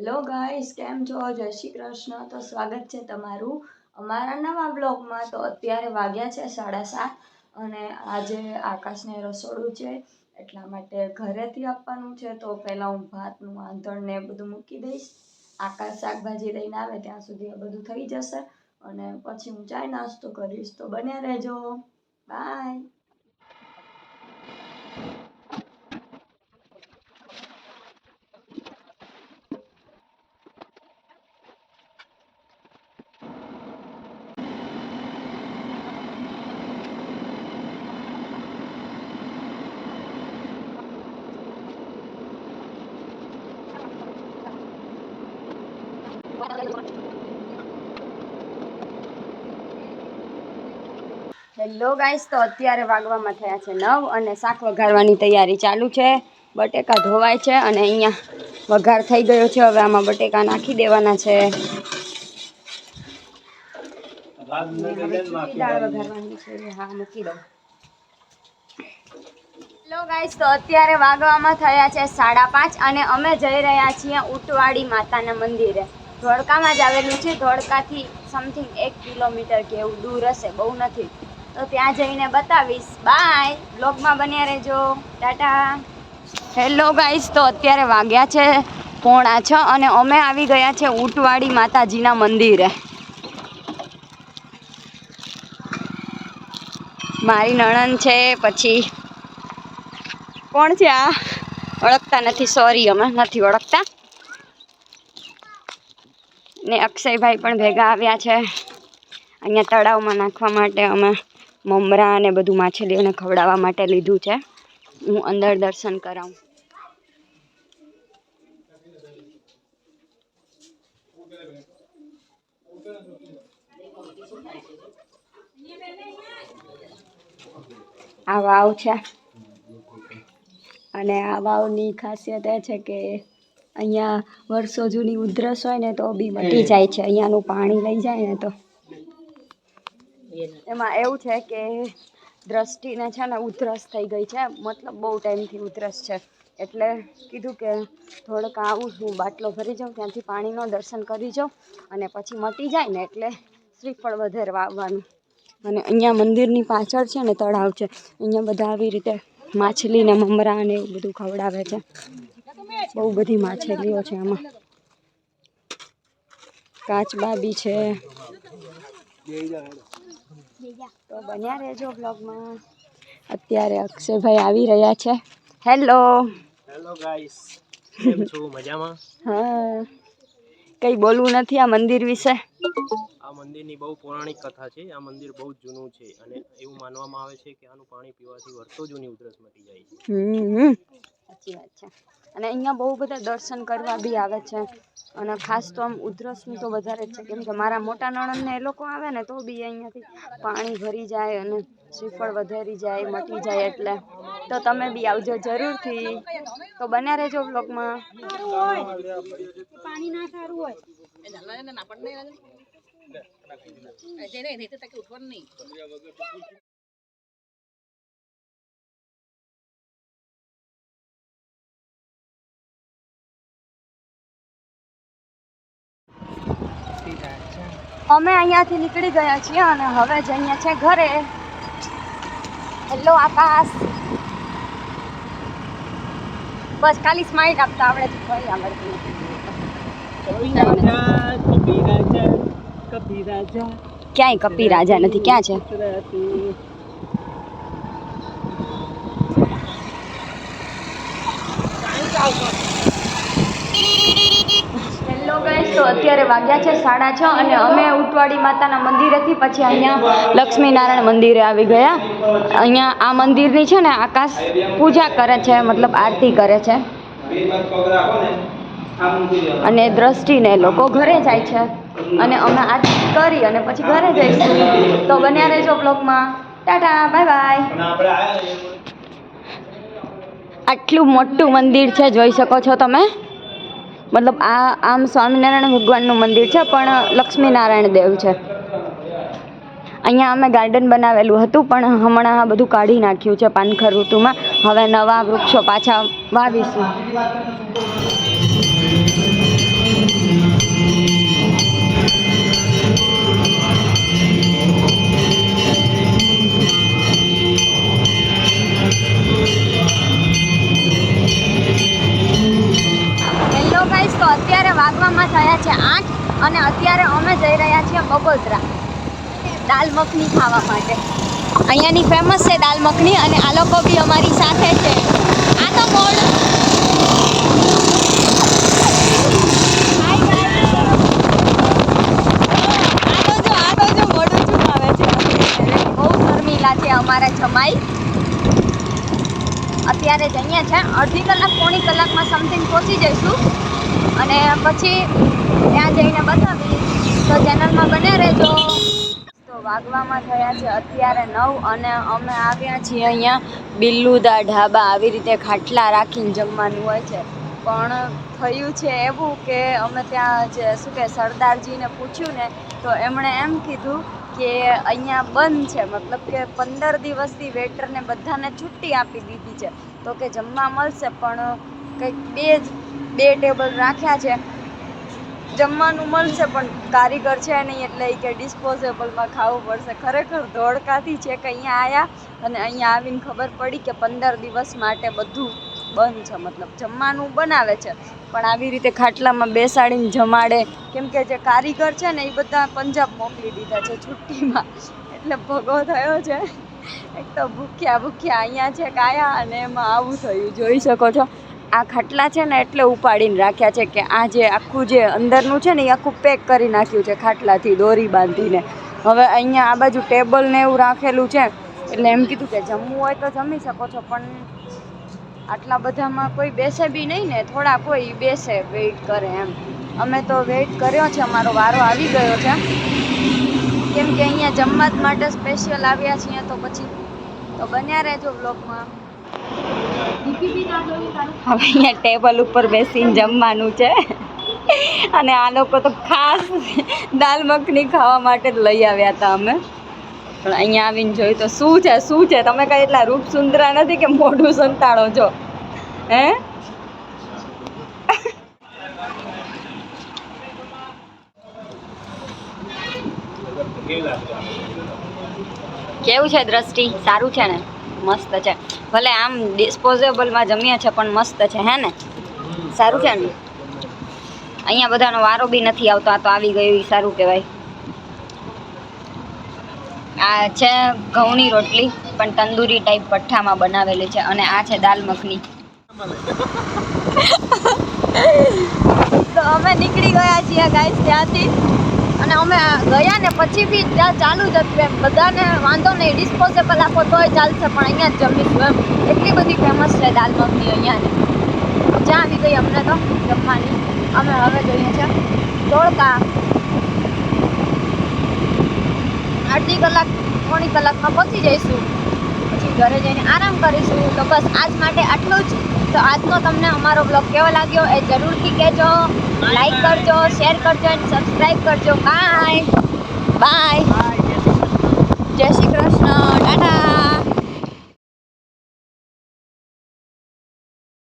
Hello guys, કેમ છો? જય શ્રી કૃષ્ણ. તો સ્વાગત છે તમારું અમારા નવા બ્લોગમાં. તો અત્યારે વાગ્યા છે સાડા સાત અને આજે આકાશને રસોડું છે, એટલા માટે ઘરેથી આપવાનું છે. તો પહેલાં હું ભાતનું આંધણ ને બધું મૂકી દઈશ. આકાશ શાકભાજી લઈને આવે ત્યાં સુધી આ બધું થઈ જશે. અને પછી હું ચાય નાસ્તો કરીશ. તો બન્યા રહેજો. બાય. હેલો ગાઈસ તો અત્યારે વાગવામાં થયા છે નવ અને શાક વઘારવાની તૈયારી ચાલુ છે. બટેકા ધોવાય છે અને અહીંયા વઘાર થઈ ગયો છે. હવે આમાં બટેકા નાખી દેવાના છે. અત્યારે વાગવામાં થયા છે સાડા પાંચ અને અમે જઈ રહ્યા છીએ ઉટવાડી માતાના મંદિરે. ધોળકામાં જ આવેલું છે. ધોળકાથી સમથિંગ એક કિલોમીટર કે એવું દૂર હશે, બહુ નથી. તો ત્યાં જઈને બતાવીશ. બાય બ્લોગમાં બન્યા રહેજો. ટાટા હેલો ગાઈસ તો અત્યારે વાગ્યા છે પોણા છ અને અમે આવી ગયા છે ઉટવાડી માતાજીના મંદિરે. મારી નણંદ છે, પછી કોણ છે આ? ઓળખતા નથી. સોરી અમે નથી ઓળખતા. ને અક્ષયભાઈ પણ ભેગા આવ્યા છે. અહીંયા તળાવમાં નાખવા માટે અમે મમરા અને બધું માછલીઓને ખવડાવવા માટે લીધું છે. હું અંદર દર્શન કરાવું. આ વાવ છે. અને આ વાવની ખાસિયત એ છે કે અહીંયા વર્ષો જૂની ઉધરસ હોય ને તો બી મટી જાય છે. અહીંયાનું પાણી લઈ જાય ને તો. એમાં એવું છે કે દ્રષ્ટિને છે ને ઉધરસ થઈ ગઈ છે. મતલબ બહુ ટાઈમથી ઉધરસ છે. એટલે કીધું કે થોડોક આવું હું બાટલો ભરી જાઉં ત્યાંથી પાણીનો દર્શન કરી જાઉં અને પછી મટી જાય ને એટલે શ્રીફળ વધારે વાવવાનું. અને અહીંયા મંદિરની પાછળ છે ને તળાવ છે. અહીંયા બધા આવી રીતે માછલી ને મમરા ને એવું બધું ખવડાવે છે. બહુ બધી માછલીઓ છે આમાં. કાચબા બી છે. તો બન્યા રહેજો બ્લોગમાં અત્યારે અક્ષયભાઈ આવી રહ્યા છે. હેલો હેલો ગાઈસ કેમ છો? મજામાં? હા. કંઈ બોલવું નથી આ મંદિર વિશે? આ મંદિરની બહુ પૌરાણિક કથા છે. આ મંદિર બહુ જૂનું છે અને એવું માનવામાં આવે છે કે આનું પાણી પીવાથી વર્ષો જૂની ઉધરસ મટી જાય છે. સાચી વાત છે. અને અહીંયા બહુ બધા દર્શન કરવા બી આવે છે. અને ખાસ તો આમ ઉધરસનું તો વધારે જ છે. કેમ કે મારા મોટા નણંદને એ લોકો આવે ને તો બી અહીંયાથી પાણી ભરી જાય અને શ્રીફળ વધારી જાય મટી જાય એટલે. તો તમે બી આવજો જરૂરથી. તો બન્યા રહેજો બ્લોગમાં અમે અહીંયાથી નીકળી ગયા છીએ અને હવે જઈએ છે ઘરે. હેલો આકાશ. બસ ખાલી સ્માઈલ આપતા આવડે છે, કોઈ આવડતું ક્યાંય કપી રાજા નથી, ક્યાં છે? હેલો ગાઈસ તો અત્યારે વાગ્યા છે સાડા છ અને અમે ઉટવાડી માતાના મંદિરેથી પછી અહીંયા લક્ષ્મીનારાયણ મંદિરે આવી ગયા. અહીંયા આ મંદિરની છે ને આકાશ પૂજા કરે છે, મતલબ આરતી કરે છે. અને દ્રષ્ટિને લોકો ઘરે જાય છે. અને અમે આરતી કરી અને પછી ઘરે જઈશું. તો બન્યા રહેજો બ્લોગમાં. Tata, bye bye. આટલું મોટું મંદિર છે, જોઈ શકો છો તમે. મતલબ આ, આમ સ્વામિનારાયણ ભગવાનનું મંદિર છે, પણ લક્ષ્મીનારાયણ દેવ છે. અહીંયા અમે ગાર્ડન બનાવેલું હતું, પણ હમણાં આ બધું કાઢી નાખ્યું છે, પાનખર ઋતુમાં. હવે નવા વૃક્ષો પાછા વાવીશું. અને અત્યારે અમે જઈ રહ્યા છીએ બગોદરા. દાલ મખની ખાવા માટે. અહીંયાની ફેમસ છે દાલ મખની અને આ લોકો બી અમારી સાથે છે. આ તો છે. અમારા જમાઈ. અત્યારે જઈએ છે અડધી કલાક, પોણી કલાકમાં સમથિંગ પહોંચી જઈશું. અને પછી ત્યાં જઈને બતાવી. તો ચેનલમાં બને રહેજો. તો વાગવામાં થયા છે અત્યારે નવ અને અમે આવ્યા છીએ અહીંયા. બિલ્લુદા ઢાબા આવી રીતે ખાટલા રાખીને જમવાનું હોય છે. પણ થયું છે એવું કે અમે ત્યાં જે શું કે સરદારજીને પૂછ્યું ને, તો એમણે એમ કીધું કે અહીંયા બંધ છે. મતલબ કે પંદર દિવસથી વેટરને બધાને છુટ્ટી આપી દીધી છે. તો કે જમવા મળશે, પણ કંઈક બે જ બે ટેબલ રાખ્યા છે. જમવાનું મળશે પણ કારીગર છે નહીં એટલે કે ડિસ્પોઝેબલમાં ખાવું પડશે. ખરેખર ધોળકાથી છે કે અહીંયા આવ્યા અને અહીંયા આવીને ખબર પડી કે પંદર દિવસ માટે બધું બંધ છે. મતલબ જમવાનું બનાવે છે. પણ આવી રીતે ખાટલામાં બેસાડીને જમાડે. કેમ કે જે કારીગર છે ને એ બધા પંજાબ મોકલી દીધા છે છુટ્ટીમાં. એટલે ભગો થયો છે. એક તો ભૂખ્યા ભૂખ્યા અહીંયા છે કાયા અને એમાં આવું થયું. જોઈ શકો છો. આ ખાટલા છે ને એટલે ઉપાડીને રાખ્યા છે કે આ જે આખું જે અંદરનું છે ને એ આખું પેક કરી નાખ્યું છે ખાટલાથી દોરી બાંધીને. હવે અહીંયા આ બાજુ ટેબલ ને એવું રાખેલું છે. એટલે એમ કીધું કે જમવું હોય તો જમી શકો છો, પણ આટલા બધામાં કોઈ બેસે બી નહીં ને, થોડા કોઈ બેસે વેઇટ કરે એમ. અમે તો વેઇટ કર્યો છે, અમારો વારો આવી ગયો છે. કેમ કે અહીંયા જમવા માટે સ્પેશિયલ આવ્યા છીએ, તો પછી તો બન્યા રહેજો બ્લોગમાં હવે અહીંયા ટેબલ ઉપર બેસીને જમવાનું છે. અને આ લોકો તો ખાસ દાલ મખની ખાવા માટે જ લઈ આવ્યા હતા અમે. પણ અહીંયા આવીને જોયું તો શું છે શું છે? તમે કઈ એટલા રૂપ સુંદરા નથી કે મોઢું સંતાડો છો? હે? કેવું છે દ્રષ્ટિ? સારું છે ને? મસ્ત છે. ભલે આમ ડિસ્પોઝેબલમાં જમીએ છે, પણ મસ્ત છે, હે ને? સારું છે ને? અહીંયા બધાનો વારો બી નથી આવતો, આ તો આવી ગયો એ સારું કહેવાય. આ છે ઘઉંની રોટલી, પણ તંદૂરી ટાઈપ પઠ્ઠામાં બનાવેલી છે, અને આ છે દાલ મખની. તો અમે નીકળી ગયા છીએ ગાઈસ ત્યાંથી. અને અમે ગયા ને પછી બી ત્યાં ચાલુ જ હતું એમ. બધાને વાંધો નહીં ડિસ્પોઝેબલ આપો તોય ચાલશે, પણ અહીંયા જ જમીશું એમ. એટલી બધી ફેમસ છે દાલ મખની અહીંયાની. મજા આવી ગઈ અમને તો જમવાની. અમે હવે જોઈએ છે ધોળકા અડધી કલાક, પોણી કલાકમાં પહોંચી જઈશું. પછી ઘરે જઈને આરામ કરીશું. તો બસ, આજ માટે આટલું જ. તો આજનો તમને અમારો બ્લોગ કેવો લાગ્યો એ જરૂરથી કહેજો. લાઈક કરજો શેર કરજો અને સબસ્ક્રાઈબ કરજો. બાય બાય જય શ્રી કૃષ્ણ. ટાટા